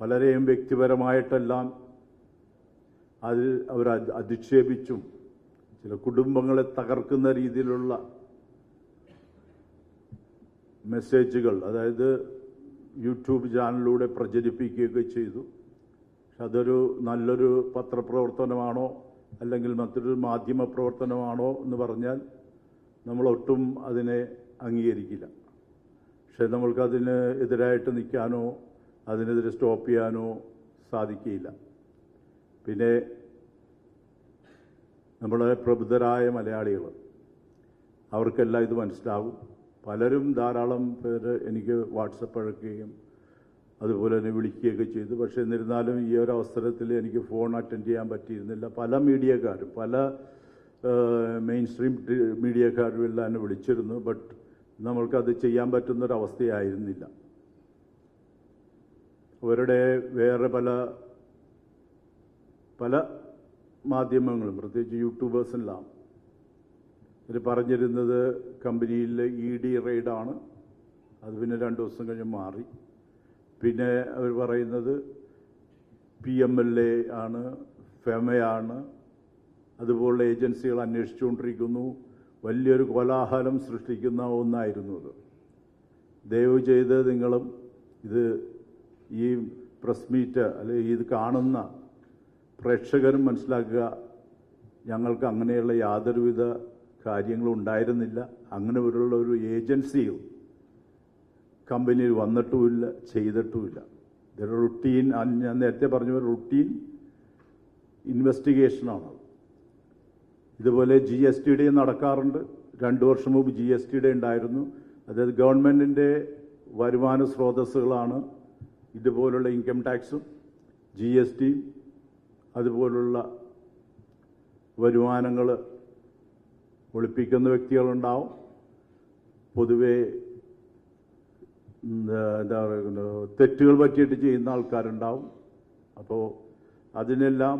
പലരെയും വ്യക്തിപരമായിട്ടെല്ലാം അതിൽ അവർ അധ് അധിക്ഷേപിച്ചും ചില കുടുംബങ്ങളെ തകർക്കുന്ന രീതിയിലുള്ള മെസ്സേജുകൾ അതായത് യൂട്യൂബ് ചാനലിലൂടെ പ്രചരിപ്പിക്കുകയൊക്കെ ചെയ്തു. പക്ഷെ അതൊരു നല്ലൊരു പത്രപ്രവർത്തനമാണോ അല്ലെങ്കിൽ മറ്റൊരു മാധ്യമ പ്രവർത്തനമാണോ എന്ന് പറഞ്ഞാൽ നമ്മളൊട്ടും അതിനെ അംഗീകരിക്കില്ല. പക്ഷെ നമ്മൾക്കതിന് എതിരായിട്ട് നിൽക്കാനോ അതിനെതിരെ സ്റ്റോപ്പ് ചെയ്യാനോ സാധിക്കുകയില്ല. പിന്നെ നമ്മുടെ പ്രബുദ്ധരായ മലയാളികൾ അവർക്കെല്ലാം ഇത് മനസ്സിലാവും. പലരും ധാരാളം പേര് എനിക്ക് വാട്സപ്പ് അഴക്കുകയും അതുപോലെ തന്നെ വിളിക്കുകയൊക്കെ ചെയ്തു. പക്ഷേ എന്നിരുന്നാലും ഈ ഒരു അവസരത്തിൽ എനിക്ക് ഫോൺ അറ്റൻഡ് ചെയ്യാൻ പറ്റിയിരുന്നില്ല. പല മീഡിയക്കാരും പല മെയിൻ സ്ട്രീം മീഡിയക്കാരും എല്ലാം എന്നെ വിളിച്ചിരുന്നു. ബട്ട് നമ്മൾക്കത് ചെയ്യാൻ പറ്റുന്നൊരവസ്ഥയായിരുന്നില്ല. അവരുടെ വേറെ പല പല മാധ്യമങ്ങളും പ്രത്യേകിച്ച് യൂട്യൂബേഴ്സെല്ലാം. അവർ പറഞ്ഞിരുന്നത് കമ്പനിയിലെ ഇ ഡി റെയ്ഡാണ്. അത് പിന്നെ രണ്ട് ദിവസം കഴിഞ്ഞ് മാറി. പിന്നെ അവർ പറയുന്നത് പി എം എൽ എ ആണ് ഫെമയാണ് അതുപോലുള്ള ഏജൻസികൾ അന്വേഷിച്ചുകൊണ്ടിരിക്കുന്നു. വലിയൊരു കോലാഹലം സൃഷ്ടിക്കുന്ന ഒന്നായിരുന്നു അത്. ദയവ് ചെയ്ത് നിങ്ങളും ഇത് ഈ പ്രസ് മീറ്റ് അല്ലെങ്കിൽ ഇത് കാണുന്ന പ്രേക്ഷകരും മനസ്സിലാക്കുക ഞങ്ങൾക്ക് അങ്ങനെയുള്ള യാതൊരുവിധ കാര്യങ്ങളും ഉണ്ടായിരുന്നില്ല. അങ്ങനെ ഒരുള്ള ഒരു ഏജൻസിയും കമ്പനിയിൽ വന്നിട്ടുമില്ല ചെയ്തിട്ടുമില്ല. ഇതൊരു റുട്ടീൻ ഞാൻ നേരത്തെ പറഞ്ഞ ഒരു റുട്ടീൻ ഇൻവെസ്റ്റിഗേഷനാണ് ഇതുപോലെ ജി എസ് ടി ഡി നടക്കാറുണ്ട്. രണ്ട് വർഷം മുമ്പ് ജി എസ് ടി ഡി ഉണ്ടായിരുന്നു. അതായത് ഗവൺമെന്റിന്റെ വരുമാന സ്രോതസ്സുകളാണ് ഇതുപോലുള്ള ഇൻകം ടാക്സും ജി എസ് ടിയും അതുപോലുള്ള വരുമാനങ്ങൾ ഒളിപ്പിക്കുന്ന വ്യക്തികളുണ്ടാവും. പൊതുവെ എന്താ പറയുക തെറ്റുകൾ പറ്റിയിട്ട് ചെയ്യുന്ന ആൾക്കാരുണ്ടാവും. അപ്പോൾ അതിനെല്ലാം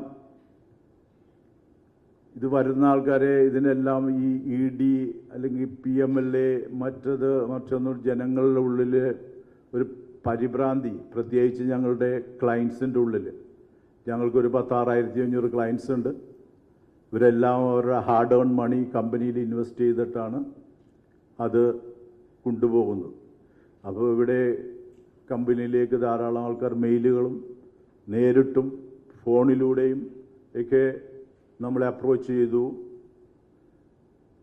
ഇത് വരുന്ന ആൾക്കാരെ ഇതിനെല്ലാം ഈ ഇ ഡി അല്ലെങ്കിൽ പി എം എൽ എ മറ്റത് മറ്റൊന്നും ജനങ്ങളുടെ ഉള്ളിൽ ഒരു പരിഭ്രാന്തി പ്രത്യേകിച്ച് ഞങ്ങളുടെ ക്ലയൻസിന്റെ ഉള്ളിൽ ഞങ്ങൾക്കൊരു പത്താറായിരത്തി അഞ്ഞൂറ് ക്ലയൻസ് ഉണ്ട്. ഇവരെല്ലാം അവരുടെ ഹാർഡ് ഏൺ മണി കമ്പനിയിൽ ഇൻവെസ്റ്റ് ചെയ്തിട്ടാണ് അത് കൊണ്ടുപോകുന്നത്. അപ്പോൾ ഇവിടെ കമ്പനിയിലേക്ക് ധാരാളം ആൾക്കാർ മെയിലുകളും നേരിട്ടും ഫോണിലൂടെയും ഒക്കെ നമ്മളെ അപ്രോച്ച് ചെയ്തു.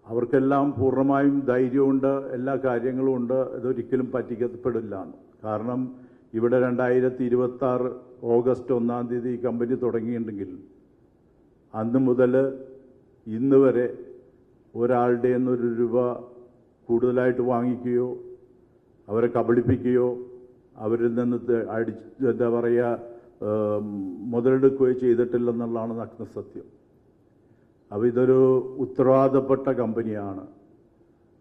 അവർക്കെല്ലാം പൂർണമായും ധൈര്യമുണ്ട് എല്ലാ കാര്യങ്ങളും ഉണ്ട് ഇതൊരിക്കലും പറ്റിക്കപ്പെടില്ല കാരണം ഇവിടെ രണ്ടായിരത്തി ഇരുപത്തി ആറ് ഓഗസ്റ്റ് ഒന്നാം തീയതി ഈ കമ്പനി തുടങ്ങിയിട്ടുണ്ടെങ്കിൽ അന്ന് മുതൽ ഇന്ന് വരെ ഒരാളുടെ ഒരു രൂപ കൂടുതലായിട്ട് വാങ്ങിക്കുകയോ അവരെ കബളിപ്പിക്കുകയോ അവരിൽ നിന്ന് അടിച്ച് അടി എന്താ പറയുക മുതലെടുക്കുകയോ ചെയ്തിട്ടില്ലെന്നുള്ളതാണ് നഗ്നസത്യം അപ്പോൾ ഇതൊരു ഉത്തരവാദപ്പെട്ട കമ്പനിയാണ്.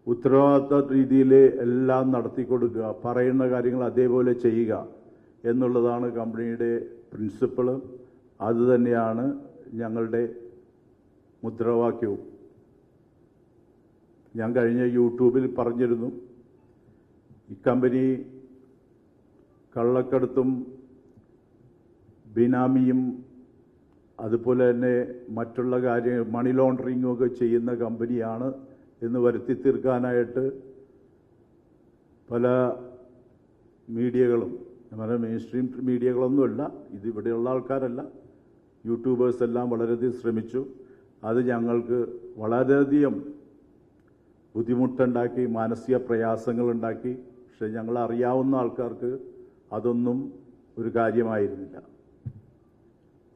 ഉത്തരവാദിത്ത രീതിയിൽ എല്ലാം നടത്തി കൊടുക്കുക പറയുന്ന കാര്യങ്ങൾ അതേപോലെ ചെയ്യുക എന്നുള്ളതാണ് കമ്പനിയുടെ പ്രിൻസിപ്പിൾ അതുതന്നെയാണ് ഞങ്ങളുടെ മുദ്രാവാക്യവും. ഞാൻ കഴിഞ്ഞ യൂട്യൂബിൽ പറഞ്ഞിരുന്നു ഈ കമ്പനി കള്ളക്കടത്തും ബിനാമിയും അതുപോലെ തന്നെ മറ്റുള്ള കാര്യങ്ങൾ മണി ലോണ്ടറിങ്ങും ഒക്കെ ചെയ്യുന്ന കമ്പനിയാണ് എന്ന് വരുത്തി തീർക്കാനായിട്ട് പല മീഡിയകളും നമ്മുടെ മെയിൻ സ്ട്രീം മീഡിയകളൊന്നുമല്ല ഇത് ഇവിടെയുള്ള ആൾക്കാരല്ല. യൂട്യൂബേഴ്സ് എല്ലാം വളരെയധികം ശ്രമിച്ചു. അത് ഞങ്ങൾക്ക് വളരെയധികം ബുദ്ധിമുട്ടുണ്ടാക്കി മാനസിക പ്രയാസങ്ങളുണ്ടാക്കി. പക്ഷെ ഞങ്ങൾ അറിയാവുന്ന ആൾക്കാർക്ക് അതൊന്നും ഒരു കാര്യമായിരുന്നില്ല.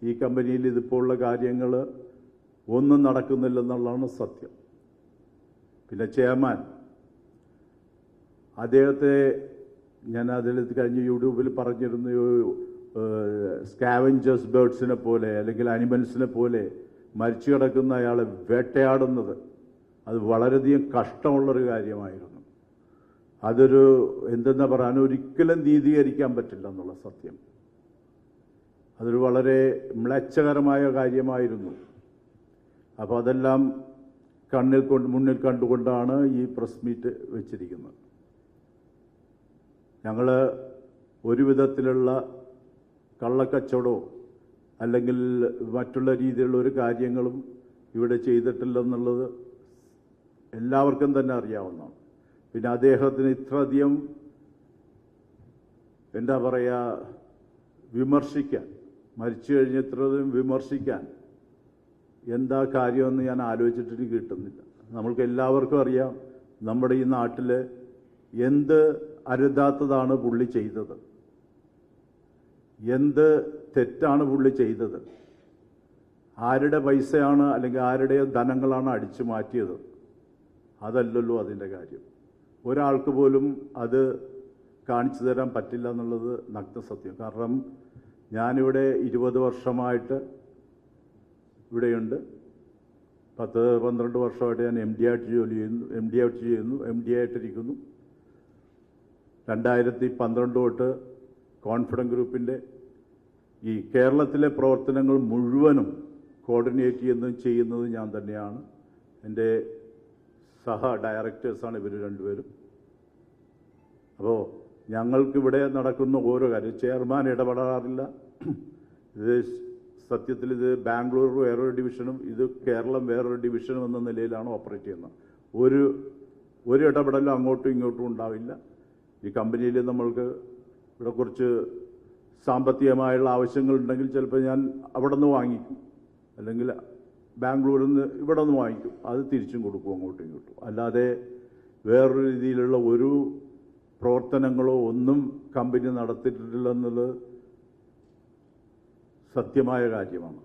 ഈ കമ്പനിയിൽ ഇതിപ്പോൾ ഉള്ള കാര്യങ്ങൾ ഒന്നും നടക്കുന്നില്ലെന്നുള്ളതാണ് സത്യം. പിന്നെ ചെയർമാൻ. അദ്ദേഹത്തെ ഞാൻ അതിൽ കഴിഞ്ഞ് യൂട്യൂബിൽ പറഞ്ഞിരുന്ന സ്കാവഞ്ചേഴ്സ് ബേർഡ്സിനെ പോലെ അല്ലെങ്കിൽ അനിമൽസിനെ പോലെ മരിച്ചു കിടക്കുന്ന അയാളെ വേട്ടയാടുന്നത് അത് വളരെയധികം കഷ്ടമുള്ളൊരു കാര്യമായിരുന്നു. അതൊരു എന്തെന്ന് പറയാൻ ഒരിക്കലും നീതീകരിക്കാൻ പറ്റില്ല എന്നുള്ള സത്യം. അതൊരു വളരെ മ്ലേച്ഛകരമായ കാര്യമായിരുന്നു. അപ്പോൾ അതെല്ലാം കണ്ണിൽ കൊണ്ട് മുന്നിൽ കണ്ടുകൊണ്ടാണ് ഈ പ്രസ് മീറ്റ് വെച്ചിരിക്കുന്നത്. ഞങ്ങൾ ഒരു വിധത്തിലുള്ള കള്ളക്കച്ചവടമോ അല്ലെങ്കിൽ മറ്റുള്ള രീതിയിലുള്ള ഒരു കാര്യങ്ങളും ഇവിടെ ചെയ്തിട്ടില്ലെന്നുള്ളത് എല്ലാവർക്കും തന്നെ അറിയാവുന്നതാണ്. പിന്നെ അദ്ദേഹത്തിന് ഇത്രയധികം എന്താ പറയുക വിമർശിക്കാൻ മരിച്ചു കഴിഞ്ഞ ഇത്രയധികം വിമർശിക്കാൻ എന്താ കാര്യമെന്ന് ഞാൻ ആലോചിച്ചിട്ട് കിട്ടുന്നില്ല. നമ്മൾക്ക് എല്ലാവർക്കും അറിയാം നമ്മുടെ ഈ നാട്ടിൽ എന്ത് അരുതാത്തതാണ് പുള്ളി ചെയ്തത്. എന്ത് തെറ്റാണ് പുള്ളി ചെയ്തത്. ആരുടെ പൈസയാണ് അല്ലെങ്കിൽ ആരുടെ ധനങ്ങളാണ് അടിച്ചു മാറ്റിയത്. അതല്ലല്ലോ അതിന്റെ കാര്യം. ഒരാൾക്ക് പോലും അത് കാണിച്ചു തരാൻ പറ്റില്ല എന്നുള്ളത് നഗ്നസത്യം. കാരണം ഞാനിവിടെ ഇരുപത് വർഷമായിട്ട് ഇവിടെയുണ്ട്. പത്ത് പന്ത്രണ്ട് വർഷമായിട്ട് ഞാൻ എം ഡി ആയിട്ട് ജോലി ചെയ്യുന്നു എം ഡി ആയിട്ട് ചെയ്യുന്നു എം ഡി ആയിട്ടിരിക്കുന്നു. രണ്ടായിരത്തി പന്ത്രണ്ട് തൊട്ട് കോൺഫിഡൻസ് ഗ്രൂപ്പിന്റെ ഈ കേരളത്തിലെ പ്രവർത്തനങ്ങൾ മുഴുവനും കോർഡിനേറ്റ് ചെയ്യുന്നതും ചെയ്യുന്നതും ഞാൻ തന്നെയാണ്. എന്റെ സഹ ഡയറക്ടേഴ്സാണ് ഇവർ രണ്ടുപേരും. അപ്പോൾ ഞങ്ങൾക്കിവിടെ നടക്കുന്ന ഓരോ കാര്യം ചെയർമാൻ ഇടപെടാറില്ല. സത്യത്തിൽ ഇത് ബാംഗ്ലൂർ വേറൊരു ഡിവിഷനും ഇത് കേരളം വേറൊരു ഡിവിഷനും എന്ന നിലയിലാണ് ഓപ്പറേറ്റ് ചെയ്യുന്നത്. ഒരു ഒരു ഇടപെടലും അങ്ങോട്ടും ഇങ്ങോട്ടും ഉണ്ടാവില്ല. ഈ കമ്പനിയിൽ നമ്മൾക്ക് ഇവിടെ കുറച്ച് സാമ്പത്തികമായുള്ള ആവശ്യങ്ങളുണ്ടെങ്കിൽ ചിലപ്പോൾ ഞാൻ അവിടെ നിന്ന് വാങ്ങിക്കും. അല്ലെങ്കിൽ ബാംഗ്ലൂരിൽ നിന്ന് ഇവിടെ നിന്ന് വാങ്ങിക്കും. അത് തിരിച്ചും കൊടുക്കും അങ്ങോട്ടും ഇങ്ങോട്ടും. അല്ലാതെ വേറൊരു രീതിയിലുള്ള ഒരു പ്രവർത്തനങ്ങളോ ഒന്നും കമ്പനി നടത്തിയിട്ടില്ലെന്നുള്ളത് സത്യമായ കാര്യമാണ്.